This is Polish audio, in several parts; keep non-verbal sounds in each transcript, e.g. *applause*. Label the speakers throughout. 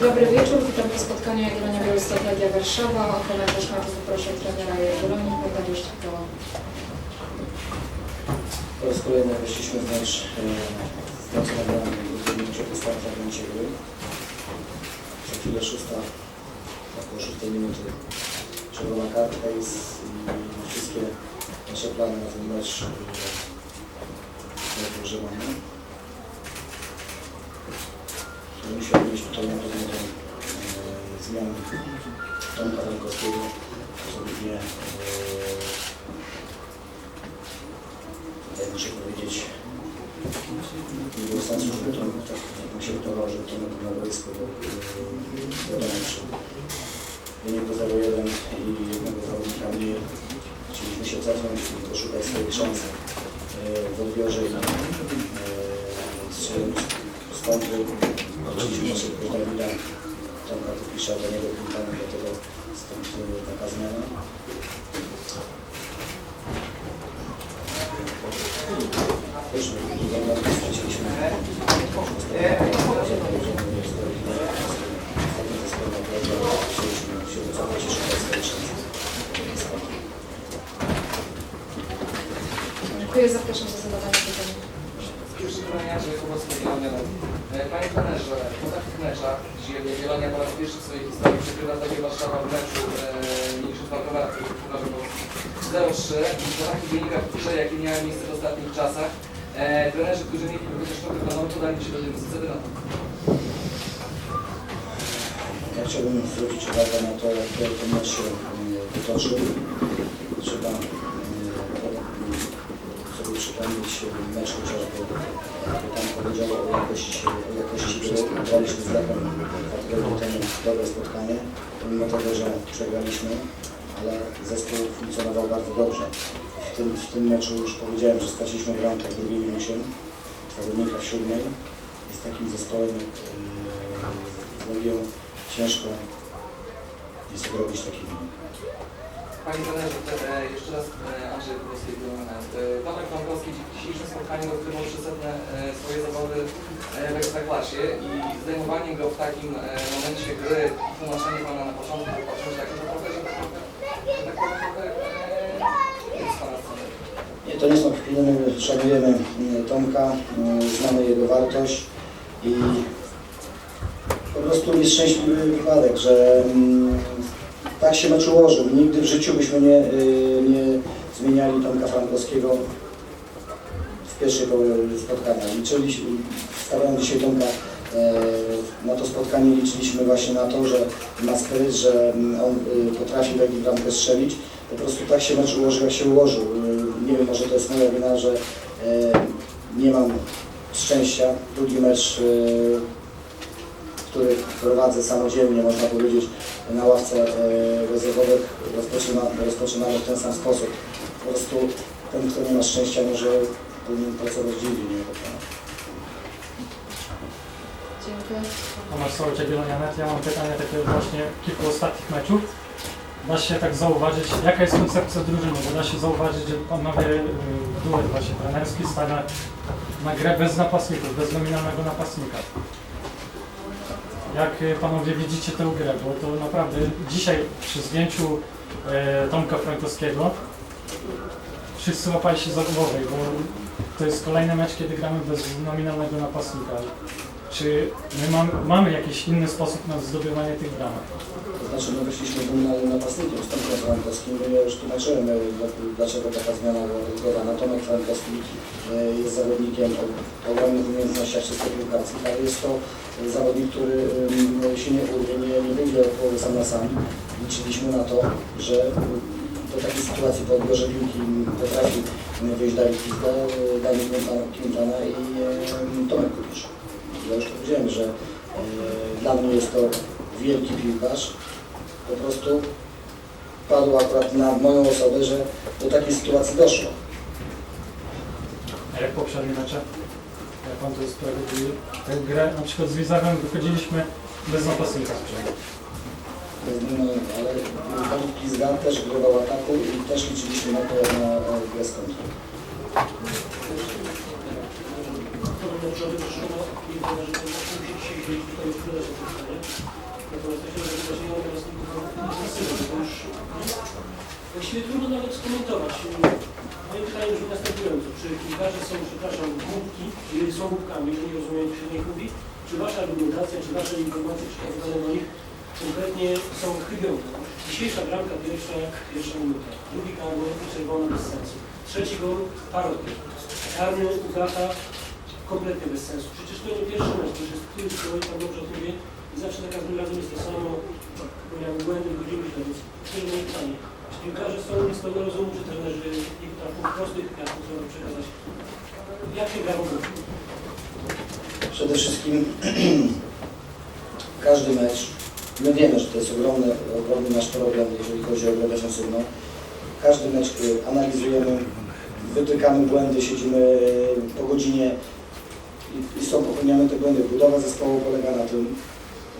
Speaker 1: Dobry wieczór, witam na spotkaniu Jagiellonia Białystok Legia Warszawa. O komentarz meczu poproszę trenera Jagiellonii, Dariusz Czapkoła.
Speaker 2: Po raz kolejny weszliśmy w mecz e, z Noclegiem w po stałym fragmencie gry. Za chwilę szósta, około szóstej minuty czerwona kartka i wszystkie nasze plany na ten mecz e, są pogrzebane. Musiał mieć tutaj na pewno e, zmiany Tomka Frankowskiego, osobiście e, jak muszę powiedzieć, nie było sensu, żeby to tak jak się to że to na boisku, bo yy, wiadomo, przy wyniku 0-1 i jednego zawodnika mniej chcieliśmy się cofnąć i poszukać swoich szans yy, w odbiorze i yy, szybko Dawida, Tomka do niego dlatego stąd taka zmiana. Też wygląda, straciliśmy
Speaker 1: Dziękuję, zapraszam do zadawania pytań.
Speaker 3: Pytanie, że pomocny Wielonia. Panie trenerze, po takich meczach, gdzie Wielonia po raz pierwszy w swojej historii przegrywa takie Warszawa w meczu e, mniejszych walkowarów, przepraszam, bo 0-3 i po takich wynikach, które, jakie miały miejsce w ostatnich czasach, e, trenerzy, którzy mieli chociaż trochę panowie, podali się do dyskusji. Co na to?
Speaker 2: Ja chciałbym zwrócić uwagę na to, jak ten mecz się wytoczył. Trzeba przypomnieć mecz chociażby, jakby tam powiedział o jakości, o jakości gry. Graliśmy z Lechem dwa tygodnie temu dobre spotkanie, pomimo tego, że przegraliśmy, ale zespół funkcjonował bardzo dobrze. W tym, w tym meczu już powiedziałem, że straciliśmy bramkę w drugiej minucie, zawodnika w siódmej. I z takim zespołem jak y, z Legią ciężko jest zrobić taki wynik.
Speaker 3: Panie trenerze, e, jeszcze raz e, Andrzej Kurowski e, w spotkaniu odkrywał przesetne e, swoje zawody e, w Ekstraklasie i zdejmowanie go w takim e, momencie gry i tłumaczenie Pana na początku, patrząc tak, że trochę, że tak.
Speaker 2: Nie, to nie są chwile, my szanujemy Tomka, znamy jego wartość i po prostu jest szczęśliwy wypadek, że mm, tak się mecz ułożył. Nigdy w życiu byśmy nie, nie zmieniali Tomka Frankowskiego połowie spotkania. Liczyliśmy, stawiając dzisiaj Tomka e, na to spotkanie liczyliśmy właśnie na to, że ma spiryt, że mm, on y, potrafi w bramkę strzelić. Po prostu tak się mecz ułożył, jak się ułożył. Y, Nie wiem, może to jest moja wina, że e, nie mam szczęścia. Drugi mecz, y, który prowadzę samodzielnie, można powiedzieć, na ławce e, rezerwowych rozpoczyna, rozpoczynamy w ten sam sposób. Po prostu ten, kto nie ma szczęścia, może powinien pracować gdzie indziej, nie
Speaker 1: Dziękuję.
Speaker 4: Tomasz Sołek, Jagiellonia.net. Ja mam pytanie takie właśnie kilku ostatnich meczów. Da się tak zauważyć, jaka jest koncepcja drużyny, bo da się zauważyć, że panowie y, duet właśnie trenerski stawia na grę bez napastników, bez nominalnego napastnika. Jak y, panowie widzicie tę grę, bo to naprawdę dzisiaj przy zdjęciu e, Tomka Frankowskiego wszyscy łapali się za głowę, bo to jest kolejny mecz, kiedy gramy bez nominalnego napastnika. Czy my mam, mamy jakiś inny sposób na zdobywanie tych bramek?
Speaker 2: To znaczy, my wyszliśmy z nominalnym napastnikiem, z Tomkiem Frankowskim. Ja już tłumaczyłem, e, dla- dlaczego taka zmiana była wybrana. Tomek Frankowski e, jest zawodnikiem o ogromnych umiejętnościach czysto piłkarskich, ale jest to e, zawodnik, który się nie nie, nie od połowy sam na sam. Liczyliśmy na to, że do takiej sytuacji odbiorze piłki potrafi wyjść Dawid Pizda, Dawid Quintana- i Tomek Kupisz. Ja już powiedziałem, że e, dla mnie jest to wielki piłkarz. Po prostu padło akurat na moją osobę, że do takiej sytuacji doszło.
Speaker 4: A jak poprzednie mecze? Jak pan to usprawiedliwi? Tę grę na przykład z Wizawem wychodziliśmy bez napastnika z przodu.
Speaker 2: Ale Dawid Pizda też grywał ataku i też liczyliśmy na to na grę
Speaker 5: właściwie trudno nawet skomentować. Moje pytanie brzmi następująco. Czy piłkarze są, przepraszam, głupki, jeżeli są głupkami, że nie rozumieją, co się nie mówi, czy wasza argumentacja, czy wasze informacje przekazywane do nich konkretnie są chybione? Dzisiejsza bramka pierwsza jak pierwsza minuta, drugi karny i czerwona bez sensu. Trzeci gol parodia. Karny utrata kompletnie bez sensu. Przecież to nie pierwszy mecz, to jest który człowiek pan dobrze o tym wie i zawsze za każdym razem jest to samo, pojawiają błędy, godziny więc to jest moje pytanie. Czy piłkarze są niespełna rozumu, czy trenerzy nie potrafią prostych kwiatów sobie przekazać? Jak się gra?
Speaker 2: Przede wszystkim *clears throat* każdy mecz, my wiemy, że to jest ogromny, ogromny nasz problem, jeżeli chodzi o grę defensywną. Każdy mecz analizujemy, wytykamy błędy, siedzimy po godzinie i, i są popełniane te błędy. Budowa zespołu polega na tym,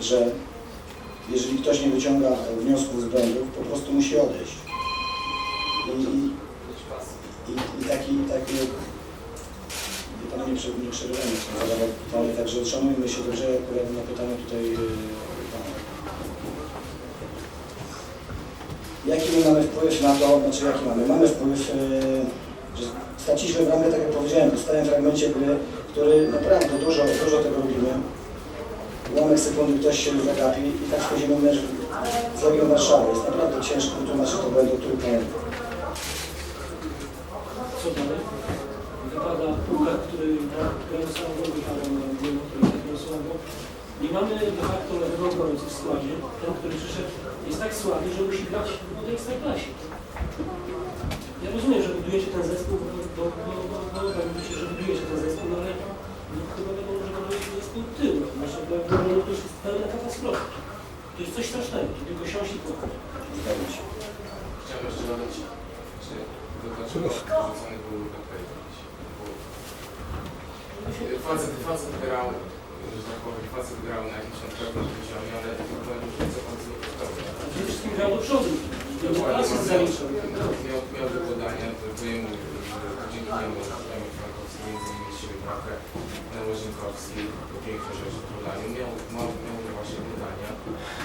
Speaker 2: że jeżeli ktoś nie wyciąga wniosków z błędów, po prostu musi odejść. I, i, i, taki, taki i Pan nie, prze, nie przerywamy pytanie, także szanujmy się dobrze, akurat na pytanie tutaj yy, Pana. Jaki my mamy wpływ na to, znaczy jaki mamy? Mamy wpływ, yy, że straciliśmy bramkę, tak jak powiedziałem, w stałym fragmencie gry, który naprawdę dużo, dużo tego robimy. Ułamek sekundy ktoś się zagapi i tak wchodzimy mecz z Legią Warszawy. Jest naprawdę ciężko wytłumaczyć to błędy, o których Pan
Speaker 5: Co dalej? Wypada Puchar, który gra słabo, wypada na Dniemu, który gra słabo. Nie mamy de facto lewego obrońcy w składzie. Ten, który przyszedł, jest tak słaby, że musi grać w tej ekstraklasie. Ja rozumiem, że budujecie ten zespół, bo, bo, bo, bo, bo, mówicie, że budujecie ten zespół, no ale no, chyba wiadomo, że budujecie zespół tył. Nasze obrony to jest pełna katastrofa. To jest coś strasznego, to tylko siąść i płakać.
Speaker 6: Chciałem jeszcze dodać, czy dlaczego rzucony był Facet, facet grał, że tak powiem, facet grał na jakimś tam pewnym poziomie, ale chyba różnica bardzo.
Speaker 5: A przede wszystkim grał do przodu. Miał asy zaliczał.
Speaker 6: Miał, miał do podania, to wyjemu, dzięki niemu Emil Frankowski między innymi strzelił bramkę na Łazinkowski, to piękne rzeczy w podaniu. Miał, miał, miał właśnie podania,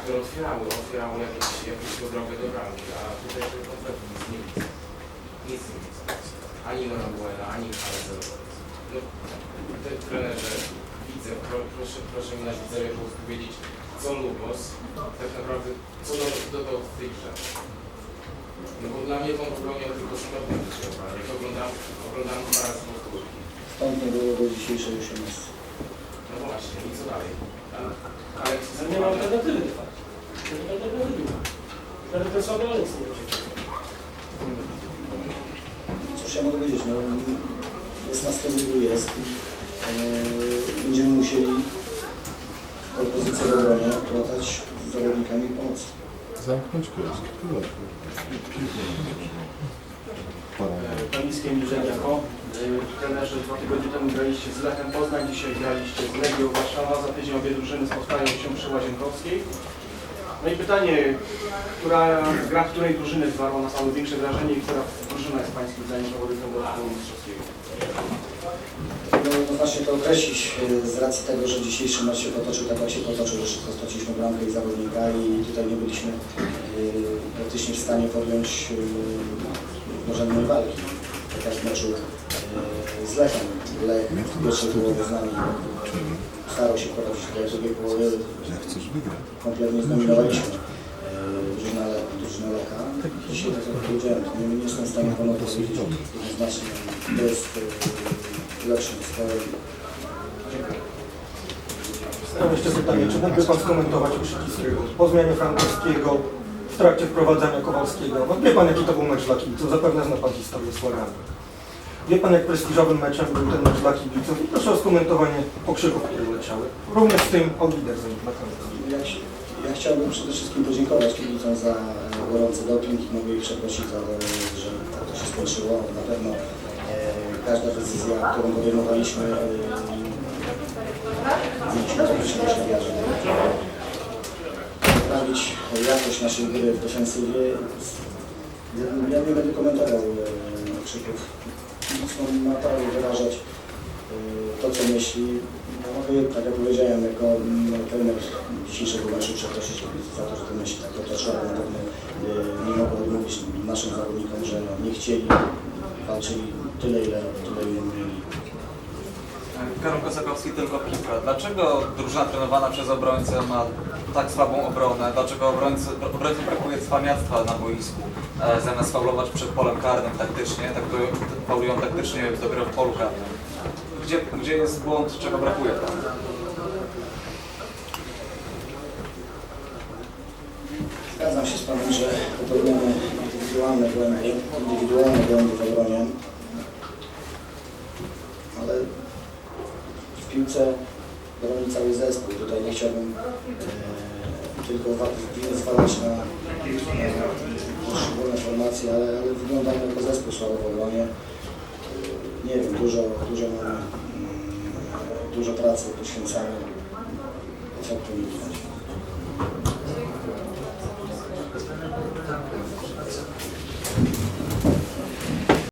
Speaker 6: które otwierały, otwierały jakieś, jakąś drogę do bramki, a tutaj to kompletnie nic nie widzę. Nic nie widzę. Ani Norabuela, ani Harzel. No, te trenerze, widzę, pro, proszę, proszę mi na widzewie powiedzieć, co Lubos, tak naprawdę, co do, do, do w tej grze. No bo dla mnie to on popełniał tylko szkodne. Jak oglądam, oglądam dwa razy powtórki.
Speaker 2: Stąd nie było do dzisiejszej 18.
Speaker 6: No właśnie, i co dalej? Ale, ale
Speaker 5: Ale nie ma alternatywy de facto. Nie ma alternatywy. Słaby Aleks nie będzie.
Speaker 2: Cóż ja mogę powiedzieć, no, jest na stole, jest. Eee, będziemy musieli tę pozycję w obronie opłatać zawodnikami pomocy.
Speaker 7: Zamknąć kiosk.
Speaker 8: Paniskiem Józefiako. Trenerzy dwa tygodnie temu graliście z Lechem Poznań, dzisiaj graliście z Legią Warszawa. Za tydzień obie drużyny spotkają się przy Łazienkowskiej. No i pytanie, która gra której drużyny zwarła na samo większe wrażenie i która drużyna jest Pańskim zdaniem faworytem do finału mistrzowskiego?
Speaker 2: No, no właśnie to określić e, z racji tego, że dzisiejszy mecz się potoczył tak jak się potoczył, że szybko straciliśmy bramkę i zawodnika i tutaj nie byliśmy e, praktycznie w stanie podjąć e, żadnej walki. Tak jak w meczu z Lechem. Lech w pierwszej połowie z nami starał się prowadzić w drugiej
Speaker 7: wygrać.
Speaker 2: kompletnie zdominowaliśmy drużynę, Le- drużynę Lecha. Dzisiaj, tak jak powiedziałem, to nie, nie jestem w stanie panu powiedzieć jednoznacznie, to jest e, lepszy zespołem.
Speaker 9: Mam jeszcze pytanie, czy mógłby Pan skomentować uściski po zmianie Frankowskiego w trakcie wprowadzania Kowalskiego? No wie Pan jaki to był mecz dla kibiców, zapewne zna Pan historię Łagami. Wie Pan jak prestiżowym meczem był ten mecz dla kibiców i proszę o skomentowanie pokrzyków, które leciały. Również w tym o Wiedersehen koniec.
Speaker 2: Ja, chci- ja chciałbym przede wszystkim podziękować kibicom za e, gorący doping i mogę ich przeprosić za to, że tak to się skończyło. Na pewno każda decyzja, którą podejmowaliśmy, e, mieliśmy to myślenie, że poprawić jakość naszej gry w defensywie. Ja, nie będę komentował e, krzyków. Kibicom ma prawo wyrażać to, co myśli. No, mogę, tak jak powiedziałem, jako mm, trener dzisiejszego meczu przeprosić za to, że te myśli tak otoczyły, ale na pewno nie mogę naszym zawodnikom, że no, nie chcieli, walczyli tyle, ile, tyle, ile mieli.
Speaker 10: Karol Kosakowski tylko piłka. Dlaczego drużyna trenowana przez obrońcę ma tak słabą obronę? Dlaczego obrońcy, obrońcom brakuje cwaniactwa na boisku? E, zamiast faulować przed polem karnym taktycznie, tak to faulują taktycznie dopiero w polu karnym. Gdzie, gdzie jest błąd, czego brakuje tam?
Speaker 2: Zgadzam się z Panem, że popełniamy indywidualne błędy, indywidualne błędy w obronie, ale w piłce broni cały zespół. Tutaj nie chciałbym e, tylko zwalać na, na poszczególne formacje, ale, ale wyglądamy jako zespół słabo w obronie. E, Nie wiem, dużo, dużo mamy, mm, dużo pracy poświęcamy. Efektu nie widać.